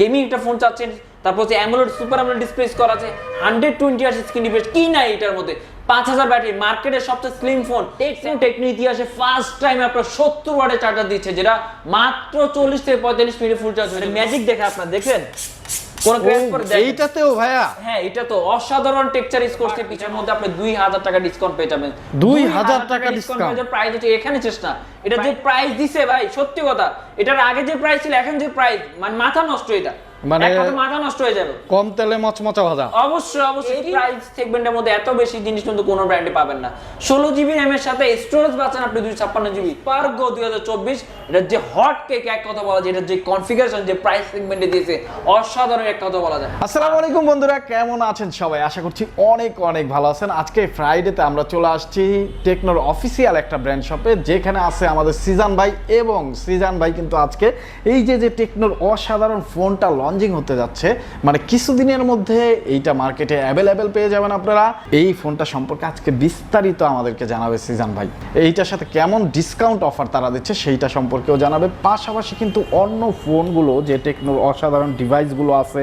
Gaming একটা phone চাচ্ছেন, তারপর হচ্ছে অ্যামোলেড সুপার অ্যামোলেড ডিসপ্লে করা আছে hundred twenty hertz screen display কি নাই এটার মধ্যে? পাঁচ হাজার ব্যাটারি মার্কেটের সবচেয়ে স্লিম ফোন টেকনো ইতিহাসে ফার্স্ট টাইম আপনার সত্তর ওয়ার্ডে চার্জার দিচ্ছে, যেটা মাত্র চল্লিশ থেকে পঁয়তাল্লিশ মিনিট ফুল চার্জ ম্যাজিক দেখে আপনার দেখেন কোন ক্র্যাশ করে দেয় এইটাতেও ভাইয়া? হ্যাঁ এটা তো অসাধারণ টেক্সচার ইউজ করছে পিছের মধ্যে আপনি দুই হাজার টাকা ডিসকাউন্ট পেয়ে যাবেন। 2000 টাকা discount? প্রাইস হচ্ছে এখানে শেষ না। এটা যে প্রাইস দিছে ভাই সত্যি কথা। এটার আগে যে প্রাইস ছিল এখন যে প্রাইস মানে মাথা নষ্ট এটা। মানে- মাথা নষ্ট হয়ে যাবে। কম তেলে মচমচা ভাজা। অবশ্যই অবশ্যই। প্রাইস সেগমেন্টের মধ্যে এত বেশি জিনিস কিন্তু কোনো ব্র্যান্ডে পাবেন না। ষোলো জিবি র্যাম এর সাথে স্টোরেজ পাচ্ছেন আপনি দুই ছাপ্পান্ন জিবি পার গো দুই হাজার চব্বিশ। এটার যে হট কেক এক কথা বলা যায় এটার যে কনফিগারেশন যে প্রাইস সেগমেন্টে দিয়েছে অসাধারণ এক কথা বলা যায়। আসসালামু আলাইকুম বন্ধুরা কেমন আছেন সবাই? আশা করছি অনেক অনেক ভালো আছেন। আজকে ফ্রাইডেতে আমরা চলে আসছি টেকনোর অফিসিয়াল একটা ব্র্যান্ড শপে যেখানে আছে আমাদের সিজান ভাই এবং সিজান ভাই কিন্তু আজকে এই যে যে টেকনোর অসাধারণ ফোনটা লঞ্চিং হতে যাচ্ছে। মানে কিছুদিনের মধ্যে এইটা মার্কেটে অ্যাভেলেবেল পেয়ে যাবেন আপনারা। এই ফোনটা সম্পর্কে আজকে বিস্তারিত আমাদেরকে জানাবে সিজান ভাই। এইটার সাথে কেমন ডিসকাউন্ট অফার তারা দিচ্ছে সেইটা সম্পর্কেও জানাবে। পাশাপাশি কিন্তু অন্য ফোনগুলো, যে টেকনোর অসাধারণ ডিভাইসগুলো আছে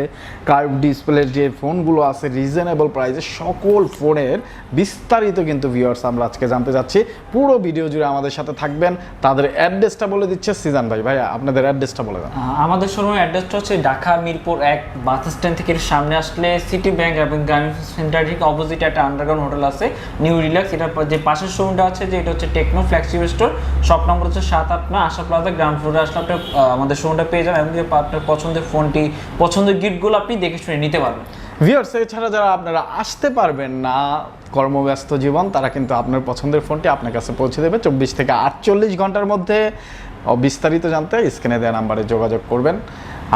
কার্ভ ডিসপ্লের যে ফোনগুলো আছে রিজনেবল প্রাইসে সকল ফোনের বিস্তারিত কিন্তু ভিউয়ার্স আমরা আজকে জানতে যাচ্ছি। পুরো ভিডিও জুড়ে আমাদের সাথে থাকবেন। তাদের অ্যাড্রেসটা বলে দিচ্ছে সিজান ভাই। ভাইয়া, আপনাদের অ্যাড্রেসটা বলে দেন। আমাদের শোরুমের অ্যাড্রেসটা হচ্ছে ঢাকা মিরপুর এক বাস স্ট্যান্ড থেকে সামনে আসলে সিটি ব্যাংক এবং গ্রামীণ সেন্টার ঠিক অপোজিট একটা আন্ডারগ্রাউন্ড হোটেল আছে, নিউ রিল্যাক্স। এটার যে পাশের শোরুমটা আছে যে এটা হচ্ছে Tecno flexible store. Shop number হচ্ছে সাত আট নয় আশা প্লাজা গ্রাউন্ড ফ্লোরে আসলে আপনার আমাদের শোরুমটা পেয়ে যাবেন এবং আপনার পছন্দের ফোনটি, পছন্দের গিফটগুলো আপনি দেখে শুনে নিতে পারবেন। ভিউয়ার্স এছাড়া যারা আপনারা আসতে পারবেন না, কর্মব্যস্ত জীবন, তারা কিন্তু আপনার পছন্দের ফোনটি আপনার কাছে পৌঁছে দেবে। চব্বিশ থেকে আটচল্লিশ ঘণ্টার মধ্যে বিস্তারিত জানতে স্ক্রিনে দেওয়া নাম্বারে যোগাযোগ করবেন।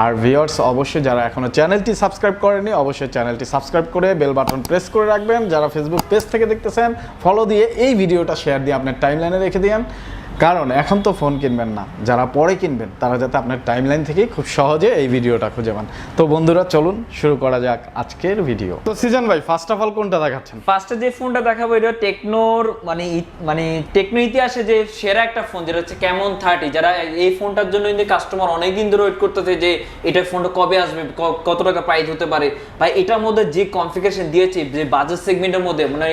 আর ভিওর্স অবশ্যই যারা এখনও চ্যানেলটি সাবস্ক্রাইব করেনি অবশ্যই চ্যানেলটি সাবস্ক্রাইব করে বেল বাটন প্রেস করে রাখবেন। যারা ফেসবুক পেজ থেকে দেখতেছেন ফলো দিয়ে এই ভিডিওটা শেয়ার দিয়ে আপনার টাইমলাইনে রেখে দিন কারণ এখন তো ফোন কিনবেন না। যারা পরে কিনবেন, তারা যাতে আপনার টাইমলাইন থেকেই খুব সহজে এই ভিডিওটা খুঁজে পান। তো বন্ধুরা, চলুন শুরু করা যাক আজকের ভিডিও তো সিজন ভাই ফার্স্ট অফ অল কোনটা দেখাচ্ছেন? ফার্স্টে যে ফোনটা দেখাবো, এটা টেকনোর মানে মানে টেকনো ইতিহাসে যে সেরা একটা ফোন যেটা হচ্ছে কেমন থার্টি যারা এই ফোনটার জন্য কিন্তু কাস্টমার অনেক দিন ধরে ওয়েট করতেছে যে এটা ফোনটা কবে আসবে কত টাকা প্রাইস হতে পারে। ভাই, এটার মধ্যে যে কনফিগারেশন দিয়েছে, যে বাজার সেগমেন্টের মধ্যে মানে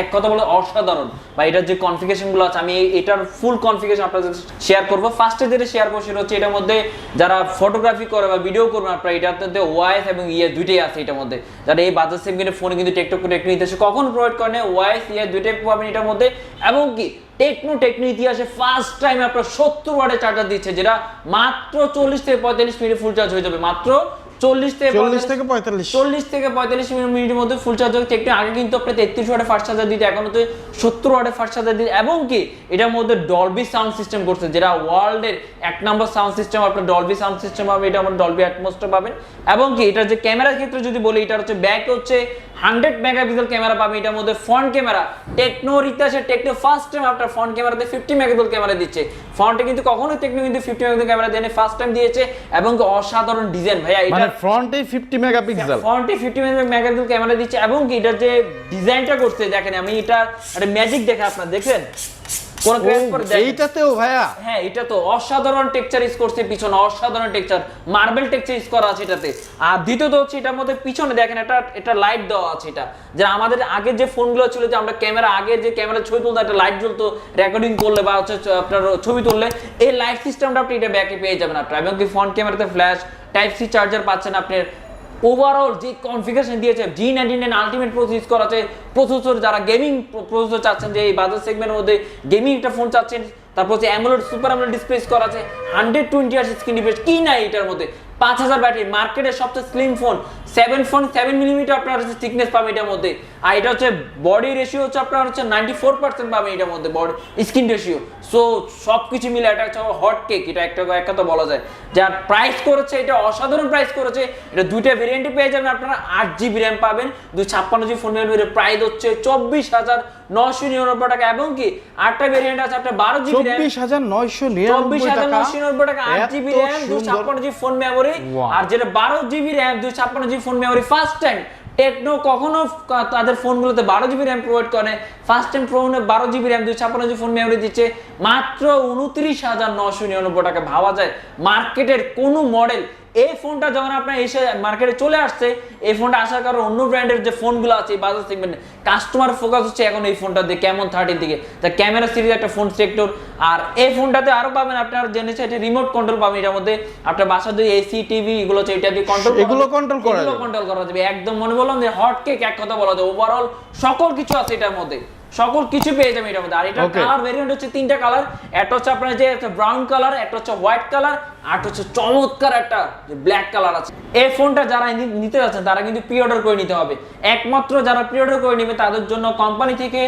এক কথা বলে অসাধারণ। বা এটার যে কনফিগারেশনগুলো আছে, আমি এটার ফুল কনফিগারেশন আপনাদের শেয়ার করব। ফার্স্টে যেটা শেয়ার করব, সেটা হচ্ছে এটার মধ্যে যারা ফটোগ্রাফি করে বা ভিডিও করবেন আপনারা এটাতে ওয়াইস এবং ইয়ে দুইটাই আছে এটার মধ্যে। যারা এই বাজার সেগমেন্টের ফোনে কিন্তু টেকটক করে টেকনো ইতিহাসে কখন প্রোভাইড করে না ওয়াইস ইয়ে দুইটাই পাবেন এটার মধ্যে। এবং কি টেকনো টেকনো ইতিহাসে ফার্স্ট টাইম আপনার সত্তর ওয়াটের চার্জার দিচ্ছে, যেটা মাত্র চল্লিশ থেকে পঁয়তাল্লিশ মিনিট ফুল চার্জ হয়ে যাবে। মাত্র চল্লিশ থেকে চল্লিশ থেকে পঁয়তাল্লিশ। চল্লিশ থেকে পঁয়তাল্লিশ মিনিটের মধ্যে ফুল চার্জ হচ্ছে একটু আগে কিন্তু আপনি তেত্রিশ ওয়াটে ফার্স্ট চার্জার দিতে এখন হচ্ছে সত্তর ওয়াটে ফার্স্ট চার্জার দিতে। এবং কি এটার মধ্যে ডলবি সাউন্ড সিস্টেম করছে যেটা ওয়ার্ল্ডের এক নম্বর সাউন্ড সিস্টেম আপনার ডলবি সাউন্ড সিস্টেম পাবে এটা আমার ডলবি অ্যাটমোসটা পাবেন। এবং কি এটার যে ক্যামেরার ক্ষেত্রে যদি বলি এটা হচ্ছে ব্যাক হচ্ছে হান্ড্রেড মেগাপিক্সেল ক্যামেরা পাবে এটার মধ্যে ফ্রন্ট ক্যামেরা টেকনোর ইতিহাসে টেকনো ফার্স্ট টাইম আপনার ফ্রন্ট ক্যামেরাতে ফিফটি মেগাপিক্সেল ক্যামেরা দিচ্ছে। ফ্রন্টে কিন্তু কখনোই টেকনো কিন্তু ফিফটি মেগাপিক্সেল ক্যামেরা দেয়নি ফার্স্ট টাইম দিয়েছে। এবং অসাধারণ ডিজাইন ভাইয়া এটা মানে ফ্রন্টে ফিফটি মেগাপিক্সেল ফ্রন্টে ফিফটি মেগাপিক্সেল ক্যামেরা দিচ্ছে এবং কি এটা যে ডিজাইনটা করছে, দেখেন আমি এটা একটা ম্যাজিক দেখে আপনার দেখেন কোন ক্র্যাশ করে দেখেন। এইটাতেও ভাইয়া। হ্যাঁ এটা তো অসাধারণ টেক্সচার ইউজ করছে পিছনে অসাধারণ টেক্সচার মার্বেল টেক্সচার ইউজ করা আছে এটাতে। আর দ্বিতীয়ত হচ্ছে এটার মধ্যে পিছনে দেখেন এটা এটা লাইট দেওয়া আছে এটা। যে আমাদের আগের যে ফোনগুলো ছিল যে আমরা ক্যামেরা আগে যে ক্যামেরা ছবি তুলতো একটা লাইট জ্বলতো রেকর্ডিং করলে বা হচ্ছে আপনার ছবি তুললে এই লাইট সিস্টেমটা আপনি এটা ব্যাকে পেয়ে যাবেন আপনার। এবং কি ফ্রন্ট ক্যামেরাতে ফ্ল্যাশ টাইপ সি চার্জার পাচ্ছেন আপনার ওভারঅল যে কনফিগারেশন দিয়েছে G ninety nine ultimate process use করা আছে প্রসেসর যারা গেমিং প্রসেসর চাচ্ছেন যে এই বাজার সেগমেন্টের মধ্যে গেমিং একটা ফোন চাচ্ছেন, তারপর হচ্ছে অ্যামোলেড সুপার অ্যামোলেড ডিসপ্লে করা আছে hundred twenty hertz screen device কি নাই এটার মধ্যে? পাঁচ হাজার ব্যাটারি মার্কেটের সবচেয়ে slim phone seven phone seven millimetre আপনার হচ্ছে থিকনেস পাবেন এটার মধ্যে। আর এটা হচ্ছে বডি রেশিও হচ্ছে আপনার হচ্ছে নাইনটি ফোর পার্সেন্ট পাবেন এটার মধ্যে বডি স্কিন রেশিও সো সব কিছু মিলে এটা হচ্ছে হট কেক এটা একটা এক কথা বলা যায়। যার প্রাইস করেছে এটা অসাধারণ প্রাইস করেছে এটা দুইটা ভেরিয়েন্টে পেয়ে যাবেন আপনারা আট জিবি র্যাম পাবেন দুই ছাপ্পান্ন জিবি ফোন প্রাইস হচ্ছে চব্বিশ হাজার নশো নিরানব্বই টাকা। এবং কি আটটা ভেরিয়েন্ট আছে আপনার বারো জিবি চব্বিশ হাজার নয়শো নিরানব্বই টাকা। আট জিবি র্যাম দুই ছাপ্পান্ন জিবি ফোন মেমোরি Wow. আর যেটা বারো জিবি র্যাম দুই ছাপ্পান্ন GB phone memory first time Tecno কখনো তাদের ফোনগুলোতে বারো জিবি র্যাম প্রোভাইড করে ফার্স্ট টাইম ফোনে বারো জিবি র্যাম দুই ছাপ্পান্ন জিবি ফোন মেমোরি দিচ্ছে মাত্র উনত্রিশ হাজার নশো নিরানব্বই টাকা ভাবা যায় মার্কেটের কোনো মডেল এই ফোনটা যখন আপনার এসে মার্কেটে চলে আসছে এই ফোনটা আসার কারণে অন্য ব্র্যান্ডের যে ফোনগুলো আছে এই বাজার সেগমেন্টে কাস্টমার ফোকাস হচ্ছে এখন এই ফোনটা দিয়ে কেমন থার্টির দিকে তা ক্যামেরা সিরিজ একটা ফোন সেক্টর আর এই ফোনটাতে আরও পাবেন আপনার জেনেছে এটা রিমোট কন্ট্রোল পাবেন এটার মধ্যে আপনার বাসা দিয়ে এসি টিভি এগুলো হচ্ছে এটা দিয়ে কন্ট্রোল এগুলো control করা যাবে? কন্ট্রোল করা যাবে। একদম মনে বললাম যে হট কেক এক কথা বলা যায়। ওভারঅল সকল কিছু আছে এটার মধ্যে। সকল কিছু পেয়ে যাবেন এটার মধ্যে। আর এটা কালার ভেরিয়েন্ট হচ্ছে তিনটা কালার একটা হচ্ছে আপনার যে ব্রাউন কালার একটা হচ্ছে হোয়াইট কালার আর হচ্ছে চমৎকার একটা ব্ল্যাক কালার আছে। এই ফোনটা যারা নিতে যাচ্ছেন, তারা কিন্তু প্রি অর্ডার করে নিতে হবে। একমাত্র যারা প্রি অর্ডার করে নেবে, তাদের জন্য কোম্পানি থেকে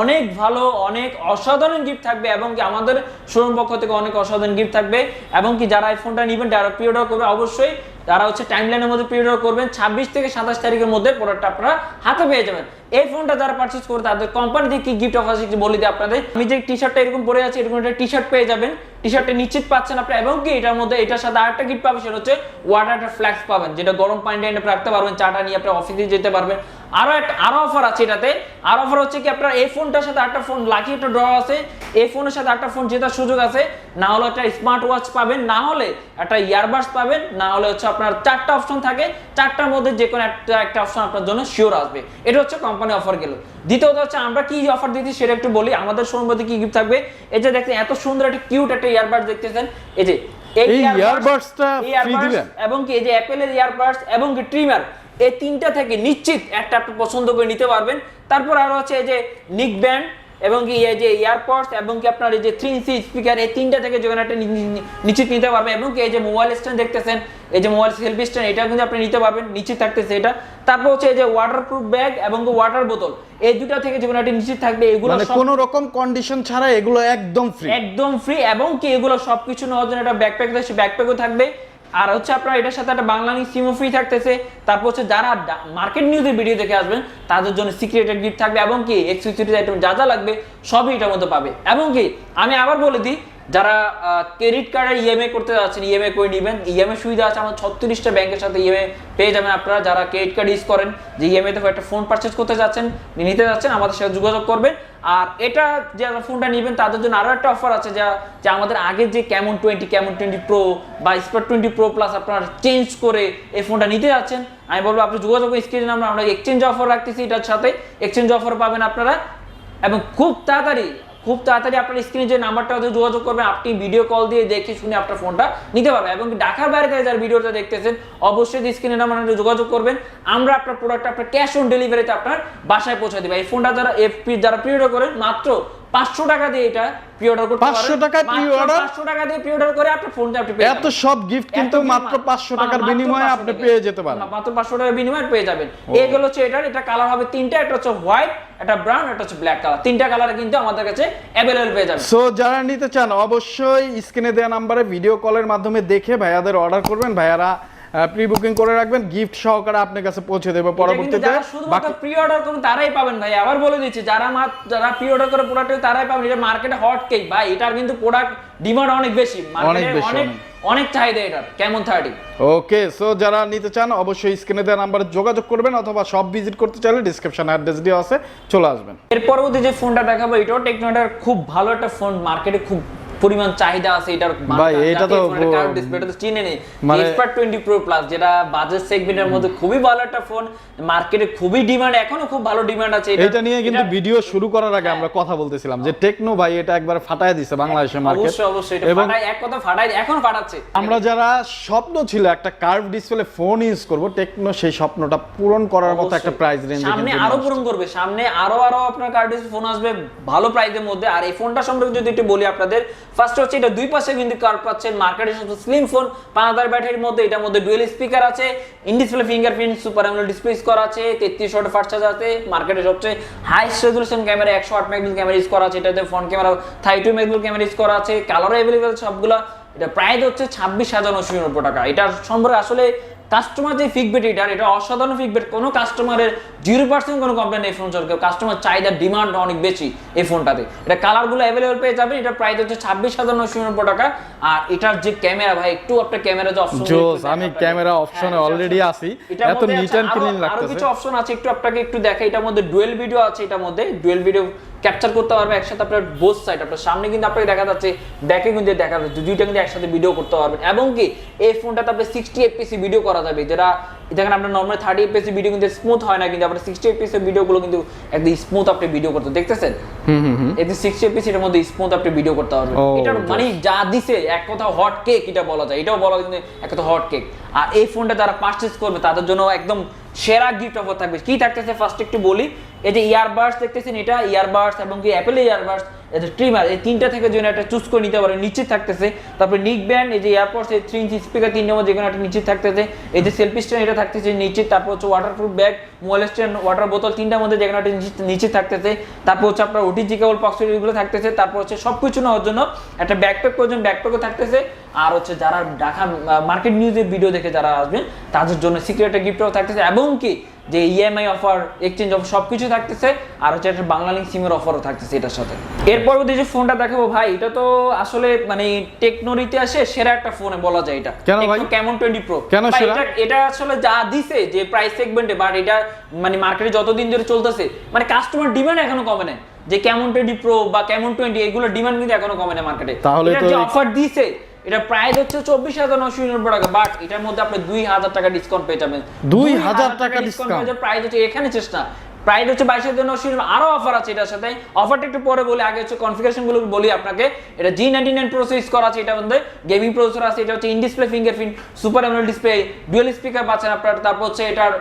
অনেক ভালো, অনেক অসাধারণ গিফট থাকবে এবং কি আমাদের শোরুম পক্ষ থেকে অনেক অসাধারণ গিফট থাকবে এবং কি যারা এই ফোনটা নেবেন, যারা প্রি অর্ডার করবে, অবশ্যই তারা হচ্ছে টাইম লাইনের মধ্যে প্রি অর্ডার করবেন। ছাব্বিশ থেকে সাতাশ তারিখের মধ্যে প্রোডাক্টটা আপনারা হাতে পেয়ে যাবেন। এই ফোনটা যারা পারচেজ করে তাদের কোম্পানি থেকে কি গিফট অফার বলে দিই আপনাদের। আমি যে টি শার্টটা এরকম পরে আছি, এরকম একটা টি শার্ট পেয়ে যাবেন। টি শার্টটা নিশ্চিত পাচ্ছেন আপনি, এবং কি এটার মধ্যে, এটার সাথে আরেকটা গিফট পাবেন, সেটা হচ্ছে ওয়াটার ফ্ল্যাক্স পাবেন, যেটা গরম পানি এনে রাখতে পারবেন, চাটা নিয়ে আপনি অফিসে যেতে পারবেন। আরও একটা আরও অফার আছে এটাতে। আরও অফার হচ্ছে কি আপনার এই ফোনটার সাথে একটা ফোন লাকি একটা ড্র আছে। এই ফোনের সাথে একটা ফোন জেতার সুযোগ আছে। না হলে একটা স্মার্ট ওয়াচ পাবেন না হলে একটা ইয়ারবাডস পাবেন না হলে হচ্ছে আপনার চারটা অপশন থাকে। চারটার মধ্যে যে কোনো একটা একটা অপশন আপনার জন্য শিওর আসবে। এটা হচ্ছে কোম্পানি অফার গেল। দ্বিতীয়ত হচ্ছে আমরা কি অফার দিচ্ছি সেটা একটু বলি। আমাদের মধ্যে কি গিফট থাকবে? এই যে দেখতে এত সুন্দর একটা কিউট একটা ইয়ারবাড দেখতেছেন। এই যে এই free earbuds দিবেন? এবং কি এই যে অ্যাপেলের ইয়ারবাডস এবং কি ট্রিমার এই তিনটা থেকে নিশ্চিত একটা আপনি পছন্দ করে নিতে পারবেন। তারপর আরও হচ্ছে এই যে নিক ব্যান্ড এবং কি এই যে ইয়ারপডস এবং কি আপনার এই যে থ্রি ইঞ্চি স্পিকার এই তিনটা থেকে যেখানে একটা নিশ্চিত নিতে পারবেন এবং কি এই যে মোবাইল স্ট্যান্ড দেখতেছেন এই যে মোবাইল সেলফি স্ট্যান্ড এটা কিন্তু আপনি নিতে পারবেন নিশ্চিত থাকতেছে এটা। তারপর হচ্ছে এই যে ওয়াটারপ্রুফ ব্যাগ এবং ওয়াটার বোতল এই দুটা থেকে যেখানে একটা নিশ্চিত থাকবে এগুলো মানে কোনো রকম কন্ডিশন ছাড়া এগুলো একদম ফ্রি একদম ফ্রি এবং কি এগুলো সবকিছু নেওয়ার জন্য একটা ব্যাকপ্যাক থাকছে ব্যাকপ্যাকও থাকবে। আর হচ্ছে আপনার এটার সাথে একটা বাংলানি সিমও ফ্রি থাকতেছে। তারপর হচ্ছে যারা মার্কেট নিউজের ভিডিও দেখে আসবেন, তাদের জন্য সিক্রেটেড গিফট থাকবে এবং কি এক্সেসরিজ আইটেম যা যা লাগবে, সবই এটার মধ্যে পাবে। এবং কি, আমি আবার বলে দিই, যারা ক্রেডিট কার্ডের ইএমআই করতে যাচ্ছেন ইএমআই করে নেবেন ইএমআই সুবিধা আছে আমার ছত্রিশটা ব্যাংকের সাথে ইএমআই পেয়ে যাবেন আপনারা। যারা ক্রেডিট কার্ড ইউজ করেন, যে ইএমআই তে একটা ফোন পারচেজ করতে যাচ্ছেন, নিতে যাচ্ছেন, আমাদের সাথে যোগাযোগ করবেন। আর এটা যে ফোনটা নেবেন, তাদের জন্য আরও একটা অফার আছে যা, যে আমাদের আগের যে Camon twenty Camon twenty pro বা স্পার টোয়েন্টি প্রো প্লাস আপনারা চেঞ্জ করে এই ফোনটা নিতে যাচ্ছেন। আমি বলব, আপনি যোগাযোগ স্ক্রিনে আমরা আমরা এক্সচেঞ্জ অফার রাখতেছি, এটার সাথে এক্সচেঞ্জ অফার পাবেন আপনারা। এবং খুব তাড়াতাড়ি খুব তাড়াতাড়ি আপনার স্ক্রিনে যে নাম্বারটা যোগাযোগ করবেন, আপনি ভিডিও কল দিয়ে দেখে শুনে আপনার ফোনটা নিতে পারবেন। এবং ঢাকার বাইরে থেকে যারা ভিডিওটা দেখতেছেন, অবশ্যই স্ক্রিনে নাম্বার যোগাযোগ করবেন। আমরা আপনার প্রোডাক্ট আপনার ক্যাশ অন ডেলিভারিতে আপনার বাসায় পৌঁছে দেবে। এই ফোনটা যারা এফপি যারা প্রি অর্ডার করেন, মাত্র পাঁচশো টাকা দিয়ে এটা প্রি অর্ডার করতে 500 টাকায় pre-order? পাঁচশো টাকা দিয়ে প্রি অর্ডার করে আপনার ফোনটা আপনি এত সব গিফট কিন্তু মাত্র পাঁচশো টাকার বিনিময়ে আপনি পেয়ে যেতে পারেন। মাত্র পাঁচশো টাকার বিনিময়ে পেয়ে যাবেন। এগুলো হচ্ছে এটার এটা কালার হবে তিনটা একটা হচ্ছে হোয়াইট একটা ব্রাউন একটা হচ্ছে ব্ল্যাক কালার তিনটা কালার কিন্তু আমাদের কাছে অ্যাভেলেবল পেয়ে যাবেন। সো যারা নিতে চান অবশ্যই স্ক্রিনে দেওয়া নাম্বারে ভিডিও কলের মাধ্যমে দেখে ভাইয়াদের অর্ডার করবেন। ভাইয়ারা প্রি বুকিং করে রাখবেন গিফট সহকারে আপনার কাছে পৌঁছে দেবে পরবর্তীতে। বাকি প্রি অর্ডার করুন তারাই পাবেন ভাই। আবার বলে দিচ্ছি যারা যারা প্রি অর্ডার করে প্রোডাক্ট তারাই পাবেন। এটা মার্কেটে হট কেক ভাই। এটার কিন্তু প্রোডাক্ট ডিমান্ড অনেক বেশি। অনেক। অনেক চাহিদা এটার। কেমন থার্টি ওকে সো যারা নিতে চান অবশ্যই স্ক্রিনে দেওয়া নাম্বারে যোগাযোগ করবেন অথবা সব ভিজিট করতে চাইলে ডিসক্রিপশন অ্যাড্রেস দিয়ে আছে চলে আসবেন। এর পরবর্তী যে ফোনটা দেখাবো এটাও টেকনোটার খুব ভালো একটা ফোন মার্কেটে খুব পরিমাণ চাহিদা আছে এটার ভাই, এটা তো কার্ভ ডিসপ্লেটা তো চিনে নেই। এক্সপার্ট 20 প্রো প্লাস যেটা বাজেট সেগমেন্টের মধ্যে খুবই ভালো একটা ফোন মার্কেটে খুবই ডিমান্ড এখনও খুব ভালো ডিমান্ড আছে এটা। নিয়ে কিন্তু ভিডিও শুরু করার আগে আমরা কথা বলতেছিলাম যে টেকনো ভাই এটা একবার ফাটায় দিছে বাংলাদেশের মার্কেট অবশ্যই অবশ্যই এটা ফাটাই এক কথা ফাটাই এখন ফাটাচ্ছে। আমরা যারা স্বপ্ন ছিল একটা কার্ভ ডিসপ্লে ফোন ইউজ করব টেকনো সেই স্বপ্নটা পূরণ করার মতো একটা প্রাইস রেঞ্জ সামনে আরও পূরণ করবে সামনে আরও আরও আপনার কার্ডিস ফোন আসবে ভালো প্রাইসের মধ্যে। আর এই ফোনটা সম্পর্কে যদি একটু বলি আপনাদের ফার্স্ট হচ্ছে এটা দুই পাশে কিন্তু কার্ভ পাচ্ছেন। মার্কেটে সবচেয়ে স্লিম ফোন পাঁচ হাজার ব্যাটারির মধ্যে এটার মধ্যে ডুয়েল স্পিকার আছে। In display fingerprint super AMOLED display করা আছে, তেত্রিশ ওয়াট ফার্স্ট চার্জ আছে। মার্কেটে সবচেয়ে হাই রেজুলেশন ক্যামেরা একশো আট মেগাপিক্সেল ক্যামেরা ইউজ করা আছে। এটাতে front camera thirty two megapixel camera use করা আছে। কালার অ্যাভেলেবেল সবগুলা। এটা প্রাইস হচ্ছে ছাব্বিশ হাজার নশো টাকা। এটার সম্পর্কে আসলে কাস্টমার যে ফিডব্যাক এটার এটা অসাধারণ ফিডব্যাক কোনো কাস্টমারের জিরো পার্সেন্ট কোনো কমপ্লেন এই ফোন সম্পর্কে কাস্টমার চাহিদার ডিমান্ড অনেক বেশি এই ফোনটাতে এটা কালারগুলো অ্যাভেলেবল পেয়ে যাবেন। এটা প্রাইস হচ্ছে ছাব্বিশ হাজার নশো নিরানব্বই টাকা। আর এটার যে ক্যামেরা ভাই একটু আপনার ক্যামেরা যে অপশন জোস, আমি ক্যামেরা এ already আছি। এত neat and clean আরও লাগতেছে। কিছু অপশন আছে একটু আপনাকে একটু দেখা এটার মধ্যে ডুয়েল ভিডিও আছে এটার মধ্যে। ডুয়েল ভিডিও ক্যাপচার করতে পারবে একসাথে আপনার বোথ সাইড আপনার সামনে কিন্তু আপনাকে দেখা যাচ্ছে ব্যাকে কিন্তু দেখা যাচ্ছে দুইটা কিন্তু একসাথে ভিডিও করতে পারবেন। এবং কি এই ফোনটাতে আপনি সিক্সটি এফপিসি ভিডিও করা যাবে যেটা দেখেন আপনার নর্মাল থার্টি এফপিসি ভিডিও কিন্তু স্মুথ হয় না কিন্তু আপনার সিক্সটি এফপিসি ভিডিওগুলো কিন্তু একদম স্মুথ আপনি ভিডিও করতে দেখতেছেন? হুম হুম হুম। এতে সিক্সটি এপিসির মধ্যে স্মুথ আপনি ভিডিও করতে পারবেন। ও, এটার মানে যা দিছে এক কথা হট কেক এটা বলা যায়। এটাও বলা যায় কিন্তু এক কথা হট কেক আর এই ফোনটা যারা পারচেজ করবে তাদের জন্য একদম সেরা গিফট অফার থাকবে। কি থাকতেছে? ফার্স্ট একটু বলি, এই যে ইয়ারবাডস দেখতেছেন এটা ইয়ারবাডস এবং কি অ্যাপেল ইয়ারবাডস যে ট্রিমার এই তিনটা থেকে যেন একটা চুজ করে নিতে পারেন নিচে থাকতেছে। তারপরে নিক ব্যান্ড এই যে এয়ারপোর্টস এই থ্রি ইঞ্চি স্পিকার তিনটে মধ্যে যেখানে একটা নিচে থাকতেছে। এই যে সেলফি স্ট্যান্ড এটা থাকতেছে নিচে তারপর হচ্ছে waterproof bag mobile stand water বোতল তিনটার মধ্যে যেখানে একটা নিচে- থাকতেছে। তারপর হচ্ছে আপনার ওটিজি কেবল পক্স এগুলো থাকতেছে। তারপর হচ্ছে সব কিছু নেওয়ার জন্য একটা ব্যাকপ্যাক প্রয়োজন ব্যাকপ্যাকও থাকতেছে। আর হচ্ছে যারা ঢাকা মার্কেট নিউজের ভিডিও দেখে যারা আসবেন, তাদের জন্য সিক্রেট একটা গিফটও থাকতেছে। এবং কি যে ইএমআই অফার এক্সচেঞ্জ অফার সব কিছু থাকতেছে আর হচ্ছে একটা বাংলা লিঙ্ক সিমের অফারও থাকতেছে এটার সাথে। এর পরবর্তী যে ফোনটা দেখাবো ভাই এটা তো আসলে মানে টেকনোর ইতিহাসে সেরা একটা ফোনে বলা যায় এটা। কেন ভাই? কেমন টোয়েন্টি প্রো কেন সেরা? এটা এটা আসলে যা দিছে যে প্রাইস সেগমেন্টে বাট এটা মানে মার্কেটে যতদিন ধরে চলতেছে মানে কাস্টমার ডিমান্ড এখনও কমে নাই। যে কেমন টোয়েন্টি প্রো বা কেমন টোয়েন্টি এগুলো ডিমান্ড কিন্তু এখনও কমে না মার্কেটে তাহলে যে অফার দিছে এটা প্রাইস হচ্ছে চব্বিশ হাজার নশো নিরানব্বই টাকা বাট এটার মধ্যে আপনি দুই হাজার টাকা ডিসকাউন্ট পেয়ে যাবেন। 2000 টাকা discount? প্রাইস হচ্ছে এখানে চেষ্টা প্রাইস হচ্ছে বাইশ হাজার নশো আরও অফার আছে এটার সাথে। অফারটা একটু পরে বলি আগে হচ্ছে কনফিগারেশনগুলো বলি আপনাকে। এটা জি নাইনটি নাইন প্রসেস করা আছে এটার মধ্যে গেমিং প্রসেসর আছে এটা হচ্ছে in display fingerprint super AMOLED display dual speaker পাচ্ছেন আপনার তারপর হচ্ছে এটার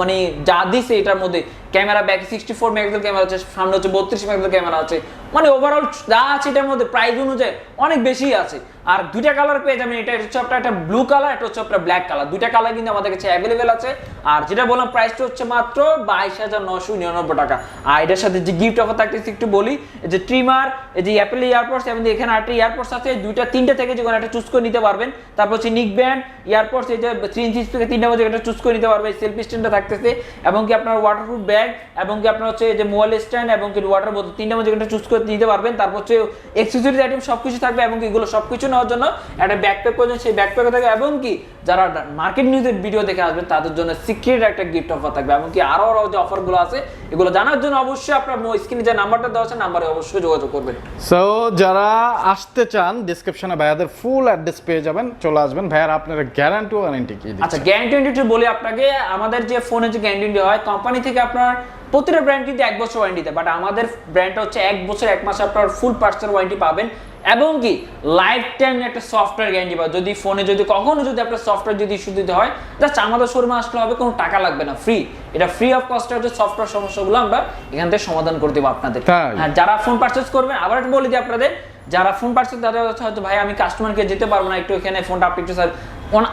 মানে যা দিছে এটার মধ্যে camera back sixty four megapixel camera আছে সামনে হচ্ছে বত্রিশ মেগাপিক্সেল ক্যামেরা আছে। মানে ওভারঅল যা আছে এটার মধ্যে প্রাইস অনুযায়ী অনেক বেশি আছে। আর দুইটা কালার পেয়ে যাবেন, এটা হচ্ছে আপনার একটা ব্লু কালার এটা হচ্ছে আপনার ব্ল্যাক কালার দুইটা কালার কিন্তু আমাদের কাছে অ্যাভেলেবেল আছে। আর যেটা বললাম প্রাইসটা হচ্ছে মাত্র বাইশ হাজার নশো নিরানব্বই টাকা। আর এটার সাথে যে গিফট অফার থাকতেছে, একটু বলি, এই যে ট্রিমার এই যে অ্যাপেল ইয়ারপোর্টস এবং এখানে আরেকটা ইয়ারপোর্টস আছে দুইটা, তিনটা থেকে যে কোনো একটা চুজ করে নিতে পারবেন। তারপর হচ্ছে নিক ব্যান্ড ইয়ারপোর্টস এই যে থ্রি ইঞ্চি স্পিকার তিনটা মধ্যে একটা চুজ করে নিতে পারবে সেলফি স্ট্যান্ডটা থাকতেছে। এবং কি আপনার ওয়াটারপ্রুফ ব্যাগ এবং কি আপনার হচ্ছে যে মোবাইল স্ট্যান্ড এবং কি ওয়াটার বোতল তিনটা মধ্যে একটা চুজ করে নিতে পারবেন। তারপর হচ্ছে এক্সেসরিজ আইটেম সবকিছু থাকবে এবং এগুলো সবকিছু নেওয়ার জন্য একটা ব্যাকপ্যাক প্রয়োজন। সেই ব্যাকপ্যাকও থাকবে এবং কি যারা মার্কেট নিউজের ভিডিও দেখে আসবেন তাদের জন্য সিক্রেট একটা গিফট অফার থাকবে এবং কি আরও আরও যে অফারগুলো আছে এগুলো জানার জন্য অবশ্যই আপনার স্ক্রিনে যে নাম্বারটা দেওয়া আছে নাম্বারে অবশ্যই যোগাযোগ করবেন। সো যারা আসতে চান ডিসক্রিপশনে ভাইয়াদের ফুল অ্যাড্রেস পেয়ে যাবেন চলে আসবেন। ভাইয়ার আপনার গ্যারান্টি ওয়ারেন্টি কি আচ্ছা গ্যারান্টি বলি আপনাকে আমাদের যে ফোনে যে গ্যারান্টি হয় কোম্পানি থেকে আপনার প্রতিটা ব্র্যান্ড কিন্তু এক বছর ওয়ারেন্টি দেয় বাট আমাদের ব্র্যান্ডটা হচ্ছে এক বছর এক মাসে আপনার ফুল পার্সেল ওয়ারেন্টি পাবেন। এবং কি লাইফ টাইম একটা সফটওয়্যার গ্যারান্টি পাবেন। যদি ফোনে যদি কখনো যদি আপনার সফটওয়্যার যদি ইস্যু দিতে হয় জাস্ট আমাদের শোরুমে আসলে হবে কোনো টাকা লাগবে না ফ্রি এটা ফ্রি অফ কস্টে হচ্ছে সফটওয়্যার সমস্যাগুলো আমরা এখান থেকে সমাধান করে দেবো আপনাদের। হ্যাঁ যারা ফোন পার্চেস করবেন আবার একটু বলে দিই আপনাদের যারা ফোন পাচ্ছে তাদের হয়তো, ভাই, আমি কাস্টমারকে যেতে পারব না, একটু এখানে ফোনটা আপনি একটু স্যার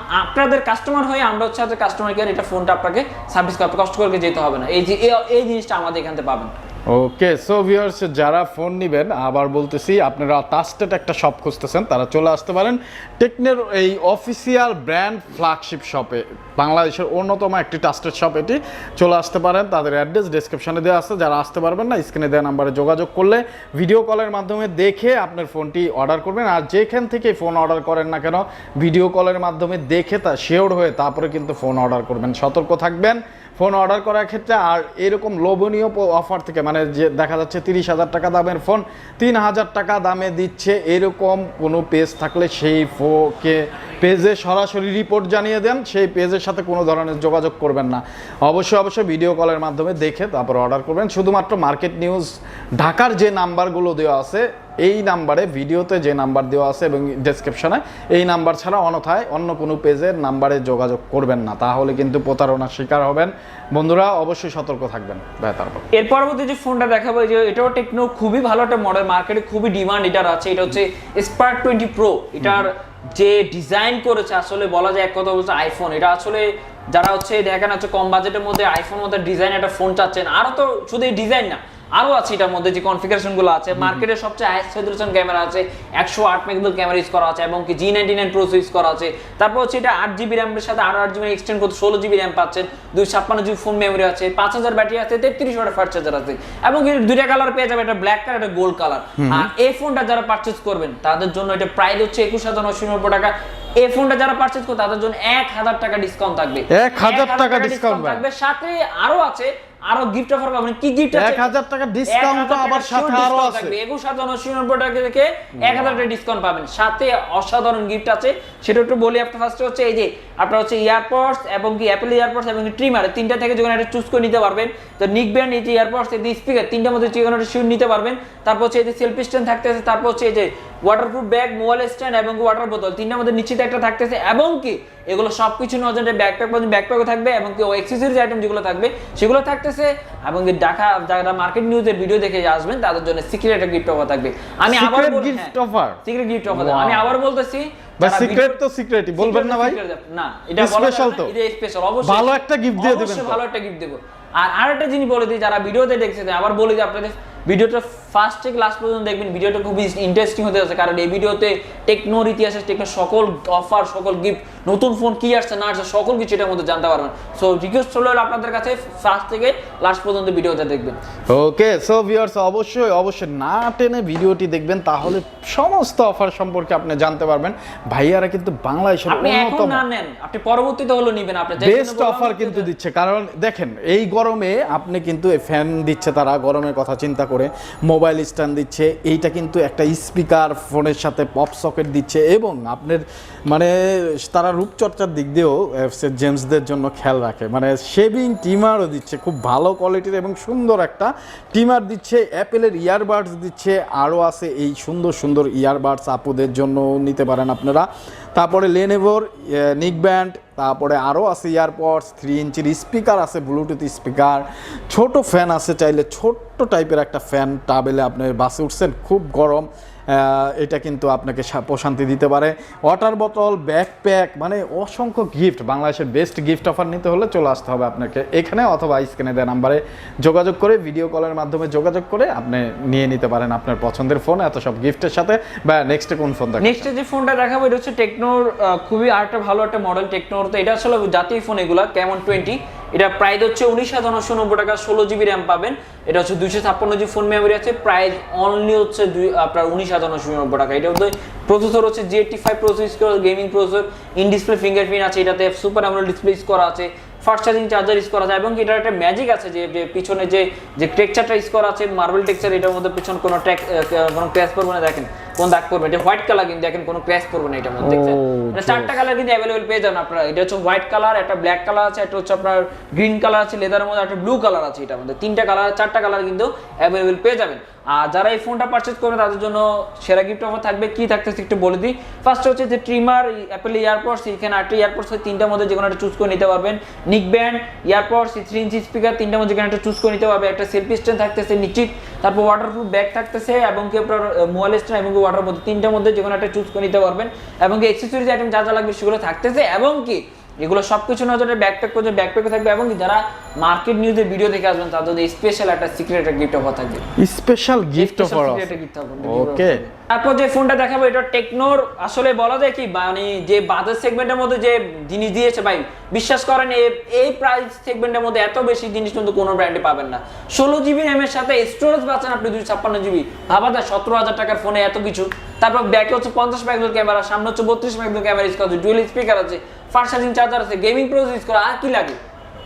আপনাদের কাস্টমার হয়ে আমরা হচ্ছে কাস্টমার কেয়ার এটা ফোনটা আপনাকে সার্ভিস কষ্ট করে যেতে হবে না। এই যে, এই- এই জিনিসটা আমাদের এখান থেকে পাবেন। ওকে সো ভিউয়ার্স যারা ফোন নেবেন, আবার বলতেছি, আপনারা টাস্টেড একটা শপ খুঁজতেছেন, তারা চলে আসতে পারেন টেকনের এই অফিসিয়াল ব্র্যান্ড ফ্ল্যাগশিপ শপে বাংলাদেশের অন্যতম একটি টাস্টেড শপ এটি। চলে আসতে পারেন, তাদের অ্যাড্রেস ডেসক্রিপশনে দেওয়া আছে, যারা আসতে পারবেন না স্ক্রিনে দেওয়া নাম্বারে যোগাযোগ করলে ভিডিও কলের মাধ্যমে দেখে আপনার ফোনটি অর্ডার করবেন। আর যেখান থেকে ফোন অর্ডার করেন না কেন ভিডিও কলের মাধ্যমে দেখে তা শিওর হয়ে তারপরে কিন্তু ফোন অর্ডার করবেন। সতর্ক থাকবেন। ফোন অর্ডার করার ক্ষেত্রে আর এরকম লোভনীয় অফার থেকে মানে যে দেখা যাচ্ছে তিরিশ হাজার টাকা দামের ফোন, তিন হাজার টাকা দামে দিচ্ছে, এরকম কোনো পেজ থাকলে সেই ফোকে পেজে সরাসরি রিপোর্ট জানিয়ে দেন, সেই পেজের সাথে কোনো ধরনের যোগাযোগ করবেন না। অবশ্যই অবশ্যই ভিডিও কলের মাধ্যমে দেখে তারপর অর্ডার করবেন। শুধুমাত্র মার্কেট নিউজ ঢাকার যে নাম্বারগুলো দেওয়া আছে এই নাম্বারে ভিডিওতে যে নাম্বার দেওয়া আছে এবং ডেসক্রিপশনে এই নাম্বার ছাড়া অনথায় অন্য কোনো পেজের নাম্বারে যোগাযোগ করবেন না। তাহলে কিন্তু প্রতারণার শিকার হবেন। বন্ধুরা অবশ্যই সতর্ক থাকবেন। তারপর। এর পরবর্তী যে ফোনটা দেখাবো যে এটাও টেকনো খুবই ভালো একটা মডেল মার্কেটে খুবই ডিমান্ড এটার আছে। এটা হচ্ছে স্পার্ক টোয়েন্টি প্রো এটার যে ডিজাইন করেছে আসলে বলা যায় এক কথা বলছে আইফোন এটা আসলে যারা হচ্ছে দেখেন হচ্ছে কম বাজেটের মধ্যে আইফোন মধ্যে ডিজাইন একটা ফোন চাচ্ছেন আরও তো শুধু এই ডিজাইন না আরও আছে এটার মধ্যে যে কনফিগারেশনগুলো আছে। মার্কেটে সবচেয়ে হাইস্ট রেজলিউশন ক্যামেরা আছে একশো আট মেগাপিক্সেল ক্যামেরা ইউজ করা আছে এবং কি G ninety nine pro use করা আছে। তারপর হচ্ছে এটা আট জিবি র্যামের সাথে আরও আট জিবি এক্সটেন্ড করতে ষোলো জিবি র্যাম পাচ্ছেন। দুই ছাপ্পান্ন জিবি ফোন মেমোরি আছে পাঁচ হাজার ব্যাটারি আছে তেত্রিশ ওয়াটের ফাস্ট চার্জার আছে। এবং দুইটা কালার পেয়ে যাবে একটা ব্ল্যাক কালার একটা গোল্ড কালার আর এই ফোনটা যারা পারচেজ করবেন তাদের জন্য এটা প্রাইস হচ্ছে একুশ হাজার নশো নব্বই টাকা। এই ফোনটা যারা পারচেজ করবে তাদের জন্য এক হাজার টাকা ডিসকাউন্ট থাকবে। 1000 টাকা discount ভাই। থাকবে। সাথে আরও আছে আরও গিফট অফার পাবেন কি গিফট আছে? এক হাজার টাকা ডিসকাউন্ট আবার সাথে আরও আছে। থেকে এক হাজার টাকা ডিসকাউন্ট পাবেন। সাথে অসাধারণ গিফট আছে। সেটা একটু বলি আপনার ফার্স্টে হচ্ছে এই যে আপনার হচ্ছে ইয়ারপডস এবং কি অ্যাপেল ইয়ারপডস এবং ট্রিমার তিনটা থেকে যখন একটা চুজ করে নিতে পারবেন। তো নিক ব্যান্ড এই যে ইয়ারপডস এই স্পিকার তিনটার মধ্যে যে কোনো একটা শিউর নিতে পারবেন। তারপর হচ্ছে এই যে সেলফি স্ট্যান্ড থাকতেছে তারপর হচ্ছে এই যে ওয়াটারপ্রুফ ব্যাগ মোবাইল স্ট্যান্ড এবং ওয়াটার বোতল তিনটার মধ্যে নিশ্চিত একটা থাকতেছে। এবং কি এগুলো সবকিছু নজরে ব্যাকপ্যাক পর্যন্ত ব্যাকপ্যাকও থাকবে এবং কি এক্সেসরিজ আইটেম যেগুলো থাকবে সেগুলো থাকতেছে এবং ঢাকা যারা মার্কেট নিউজের ভিডিও দেখে আসবেন তাদের জন্য সিক্রেট একটা গিফট অফার থাকবে। আমি আবার gift offer secret gift offer আমি আবার বলতেছি সিক্রেট তো সিক্রেটই বলবেন না ভাই। না এটা না, তো? এটা স্পেশাল অবশ্যই। ভালো একটা গিফট দিয়ে দেবেন অবশ্যই ভালো একটা গিফট দেবো। আর আরেকটা জিনিস বলে দিই যারা ভিডিওতে দেখছেন আবার বলে দিই আপনাদের ভিডিওটা ফার্স্ট থেকে লাস্ট পর্যন্ত দেখবেন ভিডিওটা খুবই ইন্টারেস্টিং হতে যাচ্ছে। কারণ এই ভিডিওতে টেকনোর ইতিহাসে টেকনো সকল অফার সকল গিফট নতুন ফোন কি আসছে না আসছে সকল কিছু এটার মধ্যে জানতে পারবেন। সো রিকোয়েস্ট হলো আপনাদের কাছে ফার্স্ট থেকে লাস্ট পর্যন্ত ভিডিওটা দেখবেন। ওকে সো ভিউয়ার্স অবশ্যই অবশ্যই না টেনে ভিডিওটি দেখবেন তাহলে সমস্ত অফার সম্পর্কে আপনি জানতে পারবেন। ভাইয়ারা কিন্তু বাংলাদেশের আপনি এখন না নেন আপনি পরবর্তীতে হলো নিবেন আপনি বেস্ট অফার কিন্তু দিচ্ছে কারণ দেখেন এই গরমে আপনি কিন্তু ফ্যান দিচ্ছে তারা গরমের কথা চিন্তা করে মোবাইল স্ট্যান্ড দিচ্ছে, এইটা কিন্তু একটা স্পিকার ফোনের সাথে পপ সকেট দিচ্ছে এবং আপনার মানে তারা রূপচর্চার দিক দিয়েও জেমসদের জন্য খেয়াল রাখে। মানে শেভিং টিমারও দিচ্ছে, খুব ভালো কোয়ালিটির এবং সুন্দর একটা টিমার দিচ্ছে, অ্যাপেলের ইয়ারবাডস দিচ্ছে, আরও আছে এই সুন্দর সুন্দর ইয়ারবাডস আপুদের জন্য নিতে পারেন আপনারা। তারপরে লেনেভোর নিক ব্যান্ড তারপরে আরও আছে ইয়ারপডস থ্রি ইঞ্চির স্পিকার আছে ব্লুটুথ স্পিকার ছোট ফ্যান আছে, চাইলে ছোট্ট টাইপের একটা ফ্যান টাবেলে আপনি বাসে উঠছেন, খুব গরম। এটা কিন্তু আপনাকে প্রশান্তি দিতে পারে। ওয়াটার বোতল ব্যাকপ্যাক মানে অসংখ্য গিফট বাংলাদেশের বেস্ট গিফট অফার নিতে হলে চলে আসতে হবে আপনাকে এখানে অথবা স্ক্রিনে দেওয়া নাম্বারে যোগাযোগ করে ভিডিও কলের মাধ্যমে যোগাযোগ করে আপনি নিয়ে নিতে পারেন আপনার পছন্দের ফোন এত সব গিফটের সাথে। বা নেক্সটে কোন ফোন দেখেন নেক্সট যে ফোনটা দেখাবো, এটা হচ্ছে টেকনোর খুবই আরেকটা ভালো একটা মডেল টেকনোর তো এটা আসলে জাতীয় ফোন এগুলা কেমন টোয়েন্টি এটা প্রাইস হচ্ছে উনিশ হাজার নশো নব্বই টাকা, ষোলো জিবি র্যাম পাবেন। এটা হচ্ছে দুইশো ছাপ্পান্ন জিবি ফোন মেমোরি আছে। প্রাইস অনলি হচ্ছে দুই, আপনার উনিশ হাজার নশো নব্বই টাকা। এটা হচ্ছে প্রসেসর হচ্ছে G eighty five processor gaming processor in display fingerprint আছে। এটাতে সুপার অ্যামোলেড ডিসপ্লে করা আছে। ফাস্ট চার্জিং চার্জার ইউজ করা যায় এবং এটার একটা ম্যাজিক আছে যে পিছনে যে যে টেক্সচারটা ইউজ করা আছে মার্বেল টেক্সচার এটার মধ্যে পিছন কোনো ট্যাক কোনো ক্র্যাশ করবে না দেখেন কোন দাগ করবে এটা হোয়াইট কালার কিন্তু দেখেন কোনো ক্র্যাশ করবে না এটার মধ্যে এটা চারটা কালার কিন্তু অ্যাভেলেবল পেয়ে যাবেন আপনারা এটা হচ্ছে হোয়াইট কালার একটা ব্ল্যাক কালার আছে একটা হচ্ছে আপনার গ্রিন কালার আছে লেদারের মধ্যে একটা ব্লু কালার আছে এটার মধ্যে তিনটা কালার চারটা কালার কিন্তু অ্যাভেলেবল পেয়ে যাবেন। আর যারা এই ফোনটা পারচেজ করবে তাদের জন্য সেরা গিফট অফার থাকবে কি থাকতেছে একটু বলে দিই। ফার্স্ট হচ্ছে যে ট্রিমার অ্যাপেল ইয়ারপডস এখানে আটটা ইয়ারপডস তিনটার মধ্যে যে কোনো একটা চুজ করে নিতে পারবেন। Neck band earpods three inch speaker তিনটার মধ্যে একটা চুজ করে নিতে পারবে একটা সেলফি স্ট্যান্ড থাকতেছে নিশ্চিত। তারপর ওয়াটারপ্রুফ ব্যাগ থাকতেছে এবং কি আপনার মোবাইল স্ট্যান্ড এবং ওয়াটার মধ্যে তিনটার মধ্যে যে কোনো একটা চুজ করে নিতে পারবেন। এবং কি এক্সেসরিজ আইটেম যা যা লাগবে সেগুলো থাকতেছে। এবং কি এগুলো সবকিছু নজরে ব্যাকপ্যাক করছে ব্যাকপ্যাকে থাকবে। এবং যারা মার্কেট নিউজের ভিডিও দেখে আসবেন তাদের স্পেশাল একটা সিক্রেট গিফট অফার থাকবে। স্পেশাল গিফট অফার ওকে তারপর যে ফোনটা দেখাবো এটা টেকনোর আসলে বলা যায় কি মানে যে বাজেট সেগমেন্টের মধ্যে যে জিনিস দিয়েছে ভাই বিশ্বাস করেন এই- প্রাইস সেগমেন্টের মধ্যে এত বেশি জিনিস কিন্তু কোনো ব্র্যান্ডে পাবেন না। ষোলো জিবি র্যাম এর সাথে স্টোরেজ পাচ্ছেন আপনি দুই ছাপ্পান্ন জিবি ভাবা যায় সতেরো হাজার টাকার ফোনে এত কিছু। তারপর ব্যাকে হচ্ছে পঞ্চাশ মেগাপিক্সেল ক্যামেরা সামনে হচ্ছে বত্রিশ মেগাপিক্সেল ক্যামেরা ইউজ করা আছে ডুয়েল স্পিকার আছে। ফাস্ট চার্জিং চার্জার আছে গেমিং প্রোজ ইউজ করা, আর কি লাগে?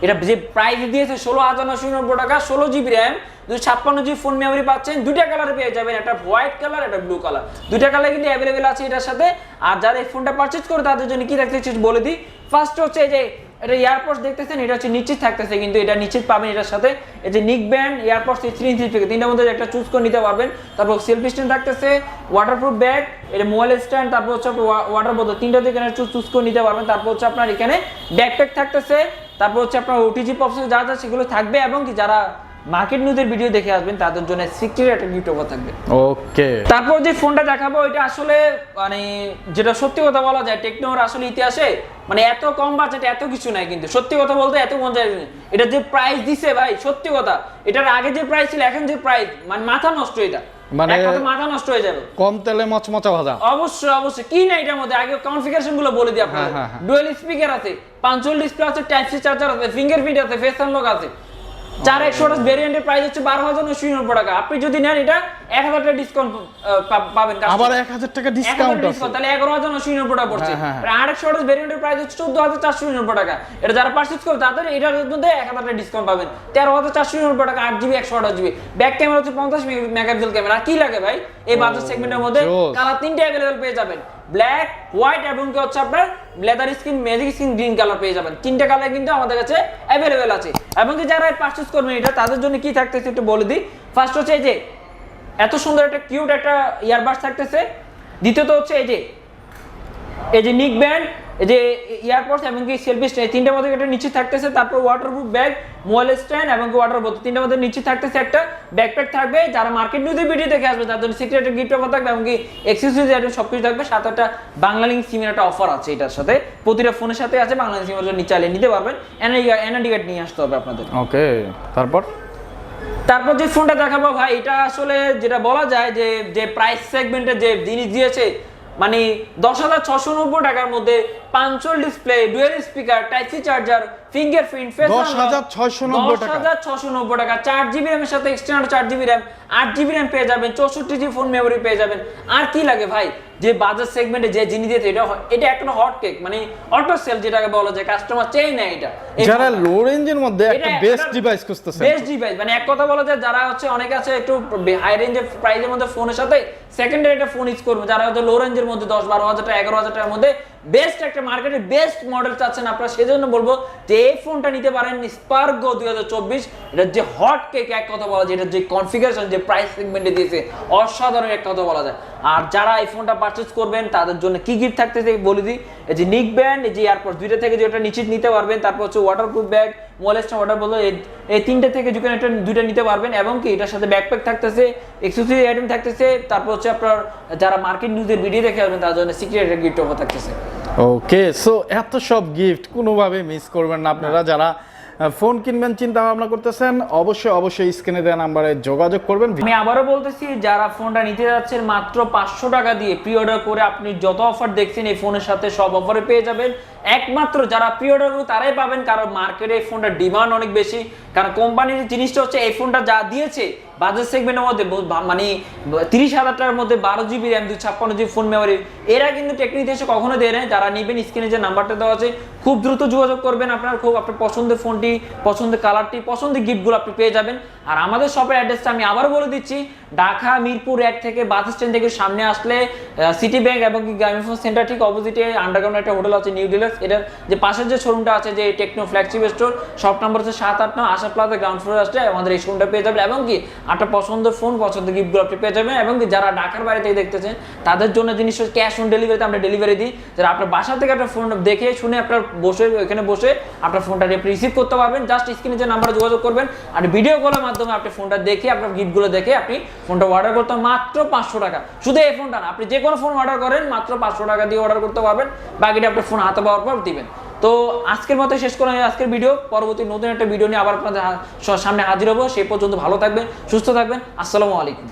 এটা যে প্রাইস দিয়েছে ষোলো হাজার নশো নব্বই টাকা, ষোলো জিবি র্যাম দুই ছাপ্পান্ন জিবি ফোন মেমোরি পাচ্ছেন। দুইটা কালার পেয়ে যাবেন, একটা হোয়াইট কালার একটা ব্লু কালার দুইটা কালার কিন্তু অ্যাভেলেবেল আছে এটার সাথে। আর যারা এই ফোনটা পারচেজ করে, তাদের জন্য কি রাখতে বলে দিই। ফার্স্ট হচ্ছে এই যে এটা এয়ারপোর্টস দেখতেছেন, এটা হচ্ছে নিশ্চিত থাকতেছে, কিন্তু এটা নিশ্চিত পাবেন এটার সাথে। এই যে নিক ব্যান্ড এয়ারপোর্টস থ্রি ইঞ্চি থেকে তিনটার মধ্যে একটা চুজ করে নিতে পারবেন। তারপর সেলফি স্ট্যান্ড থাকতেছে ওয়াটারপ্রুফ ব্যাগ এটা মোবাইল স্ট্যান্ড তারপর হচ্ছে ওয়াটার বোতল তিনটা থেকে চুজ চুজ করে নিতে পারবেন। তারপর হচ্ছে আপনার এখানে ব্যাকপ্যাক থাকতেছে, তারপর হচ্ছে আপনার ওটিজি পপস যা যা সেগুলো থাকবে এবং কি যারা মার্কেট নিউজের ভিডিও দেখে আসবেন তাদের জন্য সিক্রেট একটা গিফট অফার থাকবে। ওকে। তারপর যে ফোনটা দেখাবো এটা আসলে মানে যেটা সত্যি কথা বলা যায় টেকনোর আসলে ইতিহাসে মানে এত কম বাজেটে এত কিছু নাই কিন্তু। সত্যি কথা বলতে এত মজা এটা যে প্রাইস দিছে ভাই সত্যি কথা। এটার আগে যে প্রাইস ছিল এখন যে প্রাইস মানে মাথা নষ্ট এটা। মানে- মাথা নষ্ট হয়ে যাবে। কম তেলে মচমচা ভাজা। অবশ্যই অবশ্যই। কি না এটার মধ্যে? আগে কনফিগারেশনগুলো বলে দিই আপনাদের। হ্যাঁ, হ্যাঁ, হ্যাঁ। ডুয়েল স্পিকার আছে পাঞ্চুয়াল ডিসপ্লে আছে টাইপ সি চার্জার আছে ফিঙ্গারপ্রিন্ট আছে ফেস আনলক আছে। চার একশো ভেরিয়েন্টের প্রাইস হচ্ছে বারো হাজার নশো নিরানব্বই টাকা। আপনি যদি নেন এটা এক হাজার টাকা ডিসকাউন্ট পাবেন আবার এক হাজার টাকা ডিসকাউন্ট তাহলে এগারো হাজার নশো নিরানব্বই টাকা পড়ছে। হ্যাঁ, হ্যাঁ, হ্যাঁ। আর আরেকশো আঠাশ ভেরিয়েন্টের প্রাইস হচ্ছে চোদ্দ হাজার চারশো নিরানব্বই টাকা। এটা যারা পার্চেস করবে তাদের এটার মধ্যে এক হাজার টাকা ডিসকাউন্ট পাবেন। তেরো হাজার চারশো নিরানব্বই টাকা আট জিবি একশো আঠাশ জিবি ব্যাক ক্যামেরা হচ্ছে পঞ্চাশ মেগাপিক্সেল ক্যামেরা কি লাগে ভাই? এই বাজার সেগমেন্টের মধ্যে। কালার তিনটে অ্যাভেলেবল পেয়ে যাবেন। ব্ল্যাক হোয়াইট এবং কি হচ্ছে আপনার leather skin magic skin green colour পেয়ে যাবেন। তিনটা কালার কিন্তু আমাদের কাছে অ্যাভেলেবেল আছে। এবং কি যারা পারচেস করবেন এটা, তাদের জন্য কি থাকতেছে একটু বলে দিই। ফার্স্ট হচ্ছে এই যে, এত সুন্দর একটা কিউট একটা ইয়ারবাস থাকতেছে। দ্বিতীয়ত হচ্ছে এই যে এই যে নিক ব্যান্ড যে ইয়ারপডস এবং কি সেলফি স্ট্যান্ড তিনটার মধ্যে একটা নিচে থাকতেছে তারপর ওয়াটারপ্রুফ ব্যাগ মোবাইল স্ট্যান্ড এবং ওয়াটার বোতল তিনটার মধ্যে নিচে থাকতেছে একটা ব্যাকপ্যাক থাকবে যারা মার্কেট নিউজে ভিডিও দেখে আসবে তাদের জন্য সিক্রেট গিফট অফার থাকবে এবং কি এক্সেসরিজ আইটেম সব কিছু থাকবে। সাথে একটা বাংলা লিঙ্ক সিমের একটা অফার আছে এটার সাথে। প্রতিটা ফোনের সাথে আছে বাংলা লিঙ্ক সিমের জন্য চাইলে নিতে পারবেন। এনআইডি কার্ড নিয়ে আসতে হবে আপনাদের। ওকে তারপর? তারপর যে ফোনটা দেখাবো ভাই এটা আসলে যেটা বলা যায় যে যে প্রাইস সেগমেন্টে যে জিনিস দিয়েছে মানে দশ হাজার ছশো নব্বই টাকার মধ্যে punch hole display dual speaker type C charger fingerprint face 10,690 টাকা। হাজার ছশো নব্বই টাকা। চার জিবি র্যামের সাথে এক্সটার্নাল র্যাম আট জিবি র্যাম পেয়ে যাবেন চৌষট্টি জিবি ফোন মেমোরি পেয়ে যাবেন। আর কি লাগে ভাই? যে বাজার সেগমেন্টে যে জিনিস দিয়েছে এটা এটা একটা হট কেক মানে অটো সেল যেটাকে বলা যায় কাস্টমার চেয়ে নেয় এটা। যারা লো রেঞ্জের মধ্যে একটা বেস্ট ডিভাইস খুঁজতেছেন বেস্ট ডিভাইস মানে এক কথা বলা যায় যারা হচ্ছে অনেকে আছে একটু হাই রেঞ্জের প্রাইসের মধ্যে ফোনের সাথে সেকেন্ডারি একটা ফোন ইউজ করবে যারা হয়তো লো রেঞ্জের মধ্যে দশ বারো হাজার টাকা এগারো হাজার টাকার মধ্যে বেস্ট একটা মার্কেটে বেস্ট মডেল চাচ্ছেন আপনারা, সেজন্য বলব যে এই ফোনটা নিতে পারেন স্পার্ক গো দুই হাজার চব্বিশ। এটার যে হট কেক এক কথা বলা যায়, এটার যে কনফিগারেশন যে প্রাইস সেগমেন্টে দিয়েছে, অসাধারণ এক কথা বলা যায়। আর যারা এই ফোনটা পারচেজ করবেন, তাদের জন্য কি গিফট থাকতেছে বলে দিই। এই যে নিক ব্যান্ড এই যে এয়ারপোর্ট দুইটা থেকে যেটা নিশ্চিত নিতে পারবেন, তারপর হচ্ছে ওয়াটারপ্রুফ ব্যাগ মোবাইলসটা ওয়াটার বলো এই তিনটে থেকে যে কোনো একটা দুইটা নিতে পারবেন, এবং কি এটার সাথে ব্যাকপ্যাক থাকতেছে এক্সক্লুসিভ আইটেম থাকতেছে, তারপর হচ্ছে আপনার যারা মার্কেট নিউজের ভিডিও দেখে আসবেন তার জন্য সিক্রেট গিফট অফার থাকতেছে। ওকে সো এত সব গিফট কোনোভাবে মিস করবেন না আপনারা যারা ফোন কিনবেন চিন্তা ভাবনা করতেছেন অবশ্যই অবশ্যই স্ক্রিনে দেওয়া নাম্বারে যোগাযোগ করবেন। আমি আবারও বলতেছি যারা ফোনটা নিতে যাচ্ছেন মাত্র পাঁচশো টাকা দিয়ে প্রি অর্ডার করে আপনি যত অফার দেখছেন এই ফোনের সাথে সব অফারে পেয়ে যাবেন। একমাত্র যারা প্রি অর্ডার করবে তারাই পাবেন কারণ মার্কেটে এই ফোনটার ডিমান্ড অনেক বেশি। কারণ কোম্পানির জিনিসটা হচ্ছে এই ফোনটা যা দিয়েছে বাজার সেগমেন্টের মধ্যে মানে তিরিশ হাজার টাকার মধ্যে বারো জিবি র্যাম দুই ছাপ্পান্ন জিবি ফোন মেমোরি এরা কিন্তু টেকনিক এসে কখনো দেয় না যারা নেবেন স্ক্রিনে যে নাম্বারটা দেওয়া আছে, খুব দ্রুত যোগাযোগ করবেন আপনার, খুব আপনার পছন্দের ফোনটি পছন্দের কালারটি পছন্দের গিফটগুলো আপনি পেয়ে যাবেন। আর আমাদের শপের অ্যাড্রেসটা আমি আবার বলে দিচ্ছি, ঢাকা, মিরপুর এক থেকে বাস স্ট্যান্ড থেকে সামনে আসলে সিটি ব্যাংক এবং গ্রামীণ সেন্টার ঠিক অপোজিটে আন্ডারগ্রাউন্ড একটা হোটেল আছে নিউ ডিলাক্স এটার যে পাশের যে শোরুমটা আছে যে Tecno flagship store shop number হচ্ছে সাত আট নয় আশা প্লাজা গ্রাউন্ড ফ্লোর আসলে আমাদের এই শোরুমটা পেয়ে যাবেন। এবং কি একটা পছন্দের ফোন পছন্দের গিফটগুলো আপনি পেয়ে যাবেন এবং যারা ঢাকার থেকে দেখতেছেন, তাদের জন্য জিনিস ক্যাশ অন ডেলিভারিতে আমরা ডেলিভারি দিই। যারা আপনার বাসা থেকে একটা ফোন দেখে শুনে আপনার বসে এখানে বসে আপনার ফোনটা রিসিভ করতে পারবেন। জাস্ট স্ক্রিনে যে নাম্বারে যোগাযোগ করবেন আর ভিডিও কলের মাধ্যমে আপনি ফোনটা দেখে, আপনার গিফটগুলো দেখে আপনি ফোনটা অর্ডার করতে মাত্র পাঁচশো টাকা। শুধু এই ফোনটা না, আপনি যে কোনো ফোন অর্ডার করেন, মাত্র পাঁচশো টাকা দিয়ে অর্ডার করতে পারবেন। বাকিটা আপনার ফোন হাতে পাওয়ার পর দিবেন। তো আজকের মতো শেষ করা হয় আজকের ভিডিও পরবর্তী নতুন একটা ভিডিও নিয়ে আবার আপনাদের সামনে হাজির হব। সেই পর্যন্ত ভালো থাকবেন, সুস্থ থাকবেন। আসসালামু আলাইকুম।